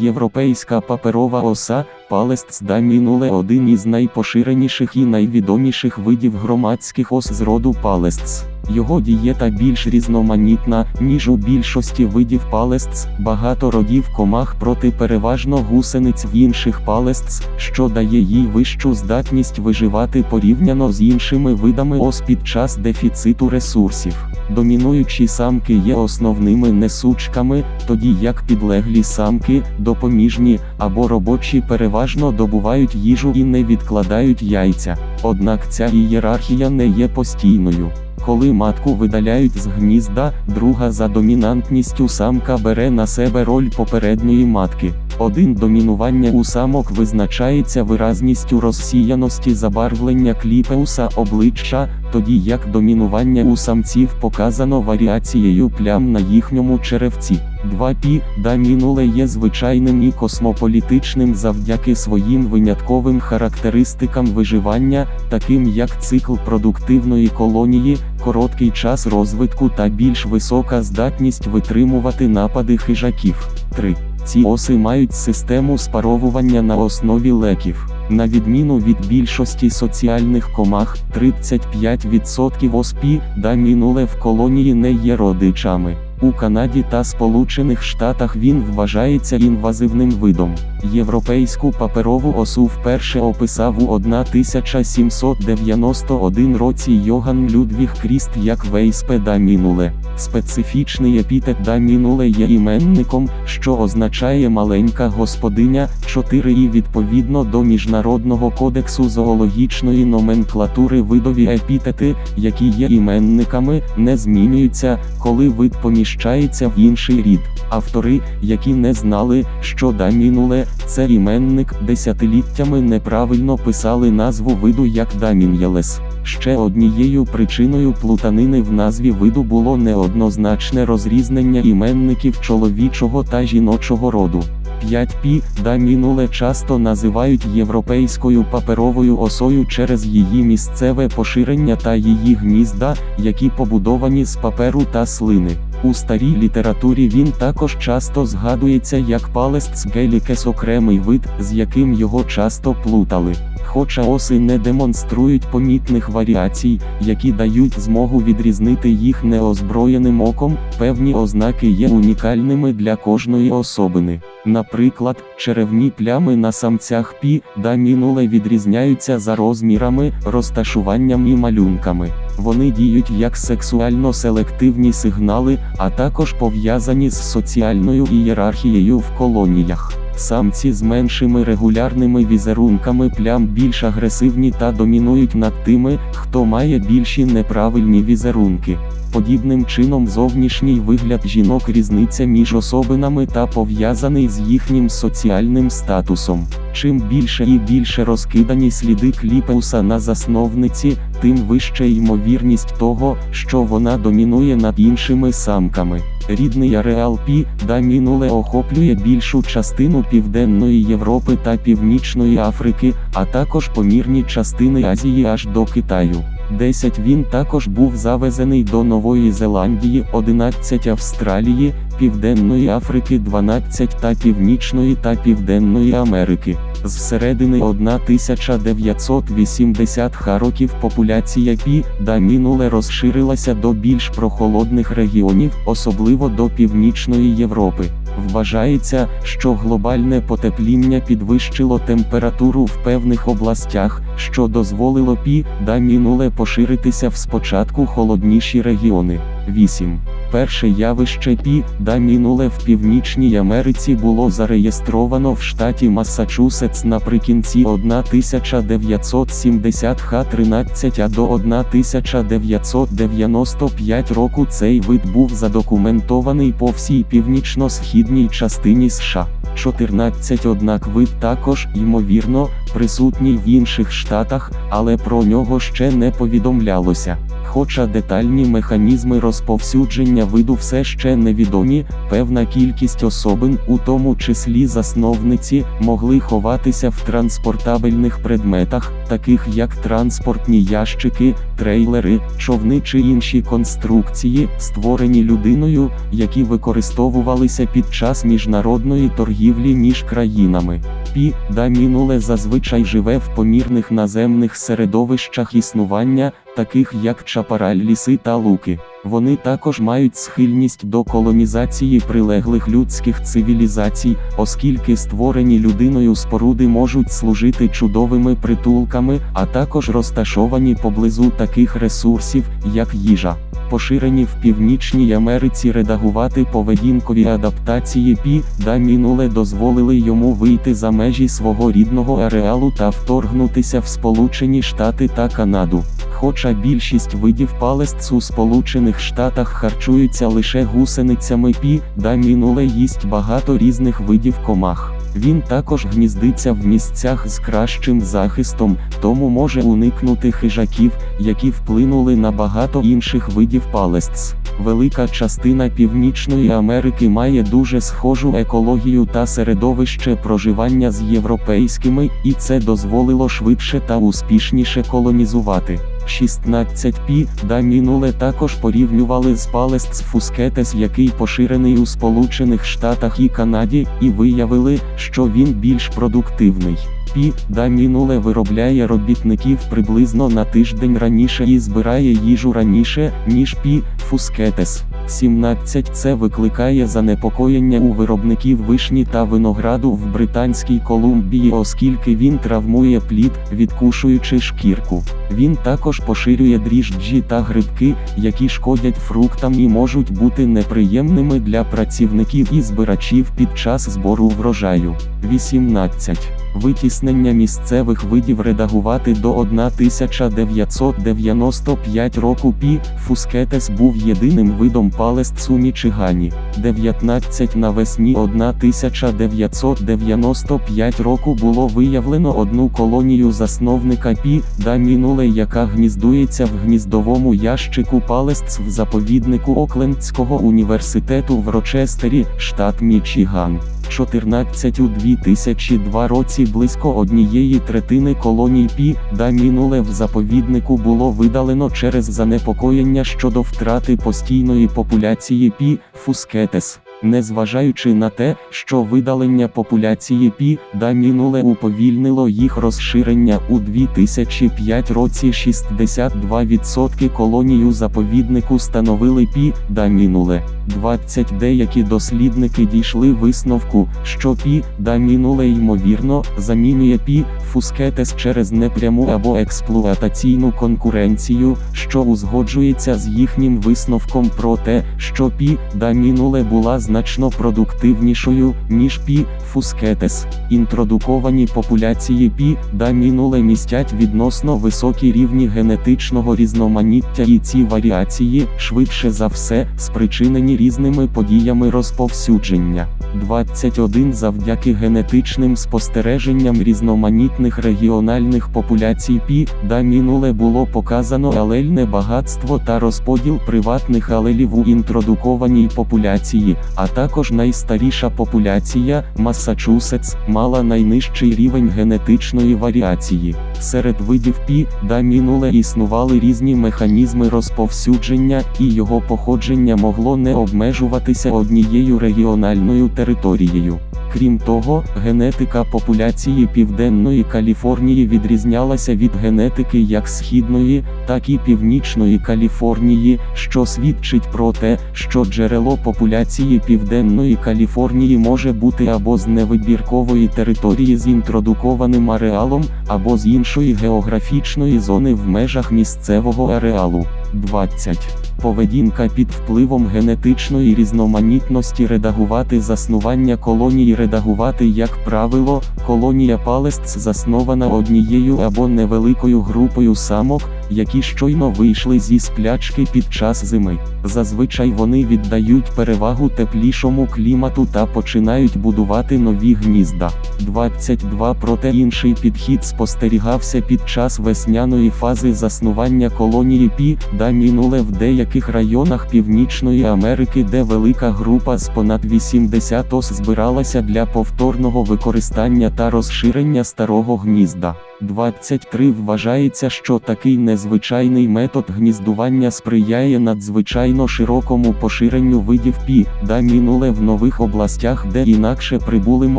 Європейська паперова оса Палестсда мінуле один із найпоширеніших і найвідоміших видів громадських ос з роду Палестс. Його дієта більш різноманітна, ніж у більшості видів палестс, багато родів комах проти переважно гусениць в інших палестс, що дає їй вищу здатність виживати порівняно з іншими видами ос під час дефіциту ресурсів. Домінуючі самки є основними несучками, тоді як підлеглі самки, допоміжні або робочі переважно добувають їжу і не відкладають яйця. Однак ця ієрархія не є постійною. Коли матку видаляють з гнізда, друга за домінантністю самка бере на себе роль попередньої матки. Один домінування у самок визначається виразністю розсіяності забарвлення кліпеуса обличчя, тоді як домінування у самців показано варіацією плям на їхньому черевці. 2 пі да мінуле є звичайним і космополітичним завдяки своїм винятковим характеристикам виживання, таким як цикл продуктивної колонії, короткий час розвитку та більш висока здатність витримувати напади хижаків. 3. Ці оси мають систему спаровування на основі леків. На відміну від більшості соціальних комах, 35% оспі да мінуле в колонії не є родичами. У Канаді та Сполучених Штатах він вважається інвазивним видом. Європейську паперову осу вперше описав у 1791 році Йоган Людвіг Кріст як вейспе да мінуле. Специфічний епітет да мінуле є іменником, що означає маленька господиня, 4 і відповідно до Міжнародного кодексу зоологічної номенклатури видові епітети, які є іменниками, не змінюються, коли вид поміщається в інший рід. Автори, які не знали, що да мінуле, це іменник, десятиліттями неправильно писали назву виду як дамін'єлес. Ще однією причиною плутанини в назві виду було неоднозначне розрізнення іменників чоловічого та жіночого роду. 5 пі да мінуле часто називають європейською паперовою осою через її місцеве поширення та її гнізда, які побудовані з паперу та слини. У старій літературі він також часто згадується як палест гелікес окремий вид, з яким його часто плутали. Хоча оси не демонструють помітних варіацій, які дають змогу відрізнити їх неозброєним оком, певні ознаки є унікальними для кожної особини. Наприклад, черевні плями на самцях пі да мінуле відрізняються за розмірами, розташуванням і малюнками. Вони діють як сексуально селективні сигнали, а також пов'язані з соціальною ієрархією в колоніях. Самці з меншими регулярними візерунками плям більш агресивні та домінують над тими, хто має більші неправильні візерунки. Подібним чином зовнішній вигляд жінок різниця між особинами та пов'язаний з їхнім соціальним статусом. Чим більше і більше розкидані сліди кліпеуса на засновниці, тим вища ймовірність того, що вона домінує над іншими самками. Рідний ареал Пі да мінуле охоплює більшу частину Південної Європи та Північної Африки, а також помірні частини Азії аж до Китаю. 10 він також був завезений до Нової Зеландії, 11 Австралії, Південної Африки 12 та Північної та Південної Америки. З середини 1980-х років популяція пі да мінуле розширилася до більш прохолодних регіонів, особливо до Північної Європи. Вважається, що глобальне потепління підвищило температуру в певних областях, що дозволило пі да мінуле поширитися в спочатку холодніші регіони. 8. Перше явище пі да мінуле в Північній Америці було зареєстровано в штаті Массачусетс наприкінці 1970 х 13 а до 1995 року цей вид був задокументований по всій північно-східній частині США. 14 однак вид також, ймовірно, присутній в інших штатах, але про нього ще не повідомлялося. Хоча детальні механізми розповсюдження виду все ще невідомі, певна кількість особин, у тому числі засновниці, могли ховатися в транспортабельних предметах, таких як транспортні ящики, трейлери, човни чи інші конструкції, створені людиною, які використовувалися під час міжнародної торгівлі між країнами. Пі да мінуле зазвичай живе в помірних наземних середовищах існування, таких як чапараль ліси та луки. Вони також мають схильність до колонізації прилеглих людських цивілізацій, оскільки створені людиною споруди можуть служити чудовими притулками, а також розташовані поблизу таких ресурсів, як їжа. Поширені в Північній Америці редагувати поведінкові адаптації Пі да мінуле дозволили йому вийти за межі свого рідного ареалу та вторгнутися в Сполучені Штати та Канаду. Хоча більшість видів палець у Сполучених Штатах харчуються лише гусеницями Пі, да мінуле їсть багато різних видів комах. Він також гніздиться в місцях з кращим захистом, тому може уникнути хижаків, які вплинули на багато інших видів палець. Велика частина Північної Америки має дуже схожу екологію та середовище проживання з європейськими, і це дозволило швидше та успішніше колонізувати. 16 пі да мінуле також порівнювали з палестс фускетес, який поширений у Сполучених Штатах і Канаді, і виявили, що він більш продуктивний. Пі да мінуле виробляє робітників приблизно на тиждень раніше і збирає їжу раніше, ніж пі фускетес. 17 це викликає занепокоєння у виробників вишні та винограду в Британській Колумбії, оскільки він травмує плід, відкушуючи шкірку. Він також поширює дріжджі та грибки, які шкодять фруктам і можуть бути неприємними для працівників і збирачів під час збору врожаю. 18. Витіснення місцевих видів редагувати до 1995 року Пі Фускетес був єдиним видом палець у Мічигані. 19 навесні 1995 року було виявлено одну колонію засновника Пі да мінуле, яка гніздується в гніздовому ящику Палестс в заповіднику Оклендського університету в Рочестері, штат Мічиган. 14 у 2002 році близько однієї третини колоній Пі да мінуле в заповіднику було видалено через занепокоєння щодо втрати постійної популяції Пі Фускетес. Незважаючи на те, що видалення популяції Пі да мінуле уповільнило їх розширення у 2005 році 62% колоній у заповіднику становили Пі да мінуле. 20 деякі дослідники дійшли висновку, що Пі да мінуле ймовірно замінює Пі фускетес через непряму або експлуатаційну конкуренцію, що узгоджується з їхнім висновком про те, що Пі да мінуле була значно продуктивнішою, ніж Пі фускетес. Інтродуковані популяції Пі да мінуле містять відносно високі рівні генетичного різноманіття і ці варіації, швидше за все, спричинені різними подіями розповсюдження. 21 завдяки генетичним спостереженням різноманітних регіональних популяцій Пі да мінуле було показано алельне багатство та розподіл приватних алелів у інтродукованій популяції, а також найстаріша популяція Массачусетс мала найнижчий рівень генетичної варіації. Серед видів Пі да мінуле існували різні механізми розповсюдження, і його походження могло не обмежуватися однією регіональною територією. Крім того, генетика популяції Південної Каліфорнії відрізнялася від генетики як Східної, так і Північної Каліфорнії, що свідчить про те, що джерело популяції Південної Каліфорнії може бути або з невибіркової території з інтродукованим ареалом, або з іншої географічної зони в межах місцевого ареалу. 20. поведінка під впливом генетичної різноманітності редагувати заснування колонії редагувати як правило, колонія палестц заснована однією або невеликою групою самок, які щойно вийшли зі сплячки під час зими. Зазвичай вони віддають перевагу теплішому клімату та починають будувати нові гнізда. 22 Проте інший підхід спостерігався під час весняної фази заснування колонії Пі, мінуле в деяких районах Північної Америки, де велика група з понад 80 ос збиралася для повторного використання та розширення старого гнізда. 23 Вважається, що такий незвичайний метод гніздування сприяє надзвичайно широкому поширенню видів пі, да мінуле в нових областях, де інакше прибулим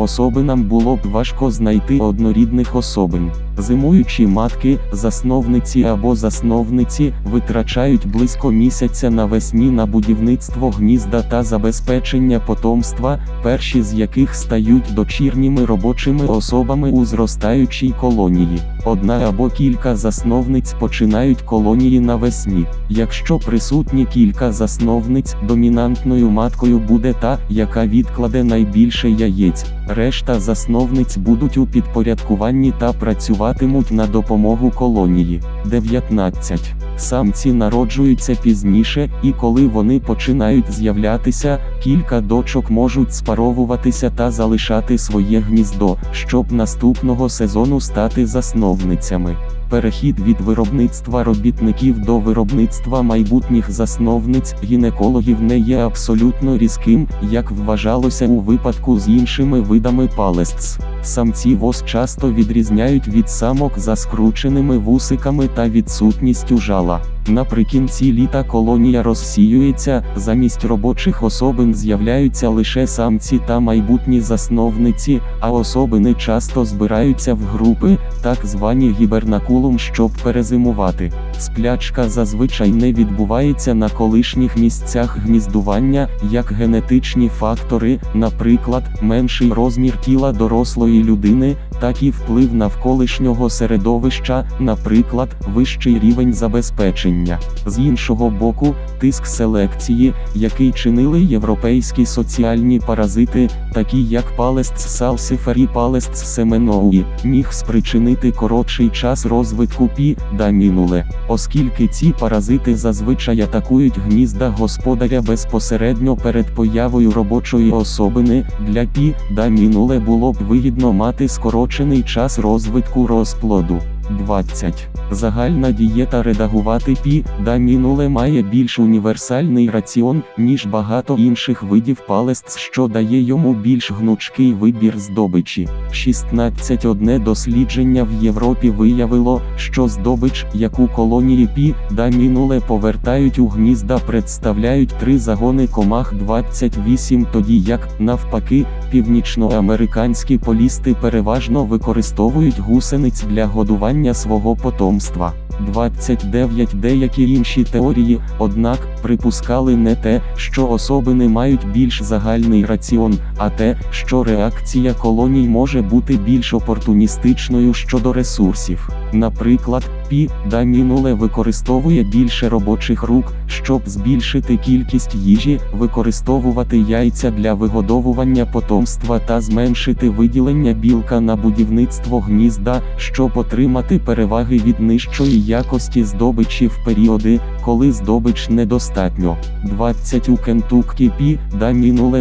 особинам було б важко знайти однорідних особин. Зимуючі матки, засновниці або засновниці витрачають близько місяця навесні на будівництво гнізда та забезпечення потомства, перші з яких стають дочірніми робочими особами у зростаючій колонії. Одна або кілька засновниць починають колонії навесні. Якщо присутні кілька засновниць, домінантною маткою буде та, яка відкладе найбільше яєць. Решта засновниць будуть у підпорядкуванні та працюватимуть на допомогу колонії. 19. Самці народжуються пізніше, і коли вони починають з'являтися, кілька дочок можуть спаровуватися та залишати своє гніздо, щоб наступного сезону стати засновницями. Перехід від виробництва робітників до виробництва майбутніх засновниць гінекологів не є абсолютно різким, як вважалося у випадку з іншими видами палестц. Самці воз часто відрізняють від самок за скрученими вусиками та відсутністю жала. Наприкінці літа колонія розсіюється, замість робочих особин з'являються лише самці та майбутні засновниці, а особини часто збираються в групи, так звані гібернакулум, щоб перезимувати. Сплячка зазвичай не відбувається на колишніх місцях гніздування, як генетичні фактори, наприклад, менший розмір тіла дорослої людини, так і вплив навколишнього середовища, наприклад, вищий рівень забезпечення. З іншого боку, тиск селекції, який чинили європейські соціальні паразити, такі як палестс салсифер і палестс семеноуї, міг спричинити коротший час розвитку пі да мінуле, оскільки ці паразити зазвичай атакують гнізда господаря безпосередньо перед появою робочої особини, для пі да мінуле було б вигідно мати скорочений час розвитку розплоду. 20. Загальна дієта редагувати пі, да мінуле має більш універсальний раціон, ніж багато інших видів палестц, що дає йому більш гнучкий вибір здобичі. 16. Одне дослідження в Європі виявило, що здобич, яку колонії пі, да мінуле повертають у гнізда, представляють три загони комах 28, тоді як, навпаки, північноамериканські полісти переважно використовують гусениць для годування свого потомства. 29 Деякі інші теорії, однак, припускали не те, що особини мають більш загальний раціон, а те, що реакція колоній може бути більш опортуністичною щодо ресурсів. Наприклад, Пі да мінуле використовує більше робочих рук, щоб збільшити кількість їжі, використовувати яйця для вигодовування потомства та зменшити виділення білка на будівництво гнізда, щоб отримати переваги від нижчої якості здобичі в періоди, коли здобич недостатньо. 20 у Кентуккі Пі да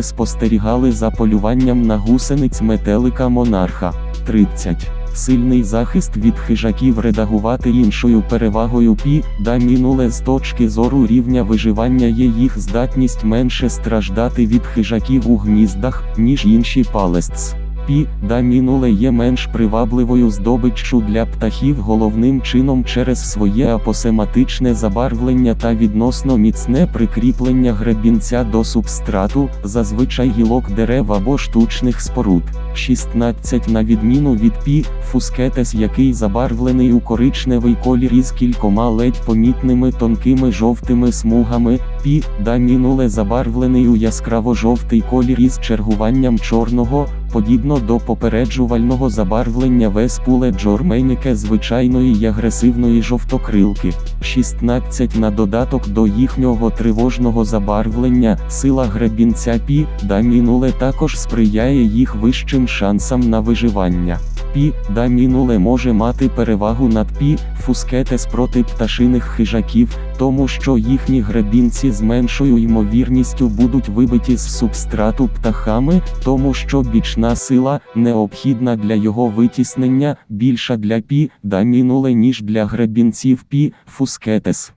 спостерігали за полюванням на гусениць метелика монарха. 30. Сильний захист від хижаків редагувати іншою перевагою пі, да мінуле з точки зору рівня виживання є їх здатність менше страждати від хижаків у гніздах, ніж інші палестц. Пі, да мінуле є менш привабливою здобиччю для птахів головним чином через своє апосематичне забарвлення та відносно міцне прикріплення гребінця до субстрату, зазвичай гілок дерев або штучних споруд. 16 На відміну від пі, фускетес, який забарвлений у коричневий колір із кількома ледь помітними тонкими жовтими смугами, пі, да мінуле забарвлений у яскраво-жовтий колір із чергуванням чорного, подібно до попереджувального забарвлення Веспуле Джорменіке звичайної й агресивної жовтокрилки. 16 на додаток до їхнього тривожного забарвлення, сила гребінця пі, да мінуле також сприяє їх вищим шансам на виживання. Пі, да мінуле може мати перевагу над пі, фускетес проти пташиних хижаків, тому що їхні гребінці з меншою ймовірністю будуть вибиті з субстрату птахами, тому що бічна сила, необхідна для його витіснення, більша для пі, да мінуле ніж для гребінців пі, фускетес.